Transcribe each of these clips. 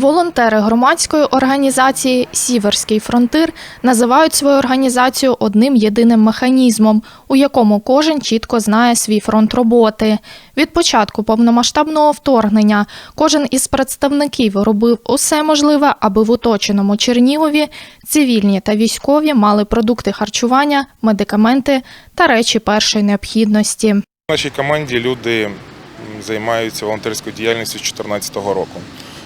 Волонтери громадської організації Сіверський фронтир називають свою організацію одним єдиним механізмом, у якому кожен чітко знає свій фронт роботи. Від початку повномасштабного вторгнення кожен із представників робив усе можливе, аби в оточеному Чернігові цивільні та військові мали продукти харчування, медикаменти та речі першої необхідності. В нашій команді люди займаються волонтерською діяльністю з 2014 року.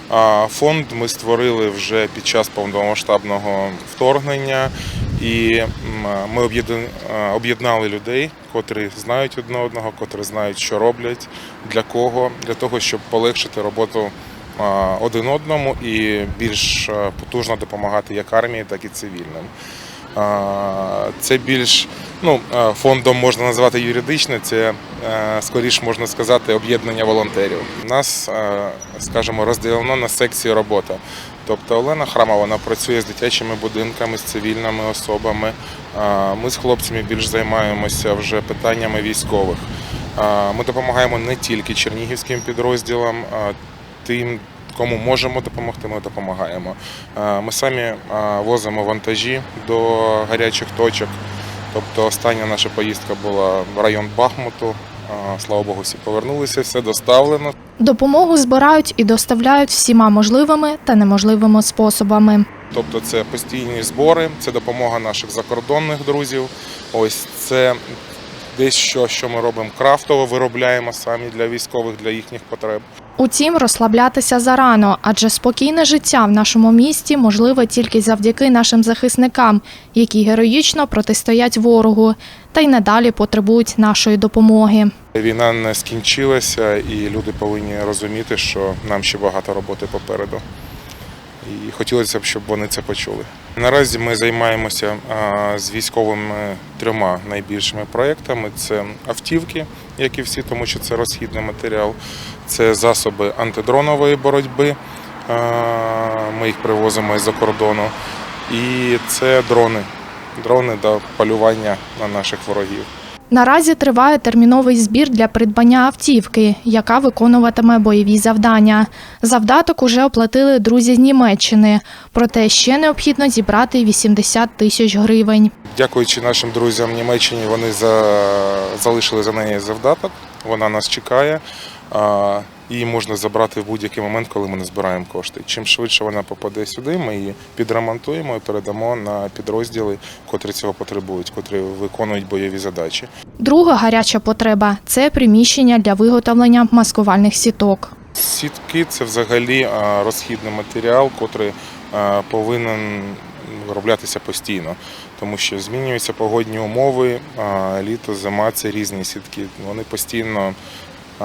А Фонд ми створили вже під час повномасштабного вторгнення, і ми е, об'єднали людей, котрі знають одне одного, котрі знають, що роблять, для кого, для того, щоб полегшити роботу один одному і більш е, потужно допомагати як армії, так і цивільним. Це більш ну, фондом можна назвати юридично, це е, скоріш можна сказати об'єднання волонтерів. Нас, е, скажімо, розділено на секції роботи. Тобто Олена Храмова вона працює з дитячими будинками, з цивільними особами. Ми з хлопцями більш займаємося вже питаннями військових. Ми допомагаємо не тільки чернігівським підрозділам, тим, кому можемо допомогти, ми допомагаємо. Е, Ми самі е, возимо вантажі до гарячих точок. Тобто остання наша поїздка була в район Бахмуту. Е, Слава Богу, всі повернулися, все доставлено. Допомогу збирають і доставляють всіма можливими та неможливими способами. Тобто це постійні збори, це допомога наших закордонних друзів. Ось це десь що, що ми робимо крафтово, виробляємо самі для військових, для їхніх потреб. Утім, розслаблятися зарано, адже спокійне життя в нашому місті можливе тільки завдяки нашим захисникам, які героїчно протистоять ворогу та й надалі потребують нашої допомоги. Війна не скінчилася, і люди повинні розуміти, що нам ще багато роботи попереду. І хотілося б, щоб вони це почули. Наразі ми займаємося з військовими трьома найбільшими проєктами: це автівки, як і всі, тому що це розхідний матеріал, це засоби антидронової боротьби. Ми їх привозимо із-за кордону. І це дрони. Дрони до полювання на наших ворогів. Наразі триває терміновий збір для придбання автівки, яка виконуватиме бойові завдання. Завдаток уже оплатили друзі з Німеччини, проте ще необхідно зібрати 80 тисяч гривень. Дякуючи нашим друзям в Німеччині, вони за... залишили за неї завдаток. Вона нас чекає. Її можна забрати в будь-який момент, коли ми не збираємо кошти. Чим швидше вона попаде сюди, ми її підремонтуємо і передамо на підрозділи, котрі цього потребують, котрі виконують бойові задачі. Друга гаряча потреба це приміщення для виготовлення маскувальних сіток. Сітки це взагалі розхідний матеріал, котрий повинен вироблятися постійно, тому що змінюються погодні умови, літо, зима це різні сітки. Вони постійно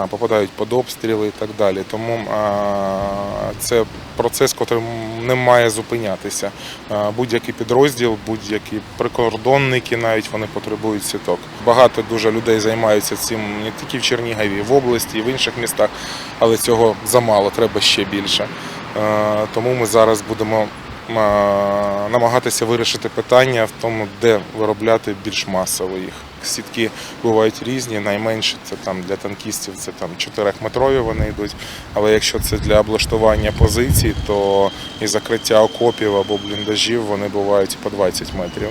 попадають під обстріли і так далі. Тому це процес, який не має зупинятися. Будь-який підрозділ, будь-які прикордонники навіть вони потребують сіток. Багато дуже людей займаються цим не тільки в Чернігові, в області, і в інших містах, але цього замало, треба ще більше. Тому ми зараз будемо намагатися вирішити питання в тому, де виробляти більш масово їх. Сітки бувають різні, найменші це там для танкістів це там 4-метрові вони йдуть. Але якщо це для облаштування позицій, то і закриття окопів або бліндажів вони бувають по 20 метрів.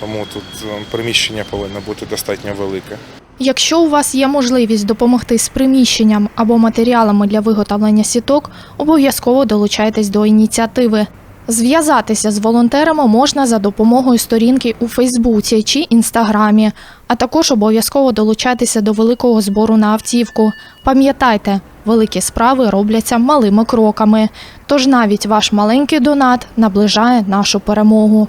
Тому тут е, приміщення повинно бути достатньо велике. Якщо у вас є можливість допомогти з приміщенням або матеріалами для виготовлення сіток, обов'язково долучайтесь до ініціативи. Зв'язатися з волонтерами можна за допомогою сторінки у Фейсбуці чи Інстаграмі, а також обов'язково долучатися до великого збору на автівку. Пам'ятайте, великі справи робляться малими кроками. Тож навіть ваш маленький донат наближає нашу перемогу.